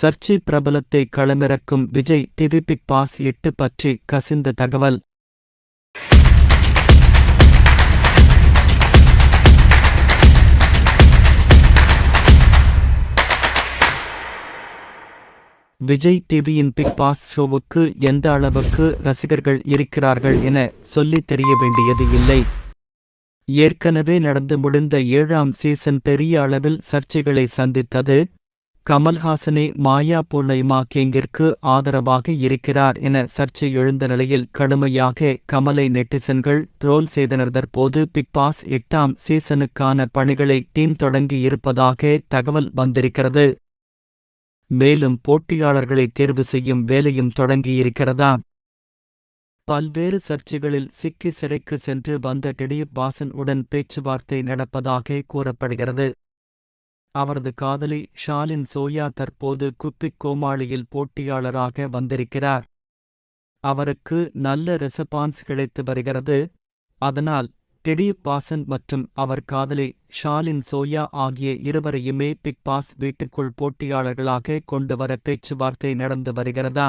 சர்ச்சை பிரபலத்தை களமிறக்கும் விஜய் டிவி பிக் பாஸ் எட்டு பற்றி கசிந்த தகவல். விஜய் டிவியின் பிக் பாஸ் ஷோவுக்கு எந்த அளவுக்கு ரசிகர்கள் இருக்கிறார்கள் என சொல்லி தெரிய வேண்டியது இல்லை. ஏற்கனவே நடந்து முடிந்த ஏழாம் சீசன் பெரிய அளவில் சர்ச்சைகளை சந்தித்தது கமல்ஹாசனே மாயா பூர்ணிமா கேங்கிற்கு ஆதரவாக இருக்கிறார் என சர்ச்சை எழுந்த நிலையில் கடுமையாக கமலை நெட்டிசன்கள் ட்ரோல் செய்தனர். தற்போது பிக் பாஸ் எட்டாம் சீசனுக்கான பணிகளை டீம் தொடங்கியிருப்பதாக தகவல் வந்திருக்கிறது. மேலும் போட்டியாளர்களை தேர்வு செய்யும் வேலையும் தொடங்கியிருக்கிறதா பல்வேறு சர்ச்சைகளில் சிக்கி சிறைக்கு சென்று வந்த திடீர் பாசன் உடன் பேச்சுவார்த்தை நடப்பதாக கூறப்படுகிறது. அவரது காதலி ஷாலின் சோயா தற்போது குப்பிக் கோமாளியில் போட்டியாளராக வந்திருக்கிறார். அவருக்கு நல்ல ரெஸ்பான்ஸ் கிடைத்து வருகிறது. அதனால் டெடி பாசன் மற்றும் அவர் காதலி ஷாலின் சோயா ஆகிய இருவரையுமே பிக் பாஸ் வீட்டுக்குள் போட்டியாளர்களாக கொண்டு வர பேச்சுவார்த்தை நடந்து வருகிறதா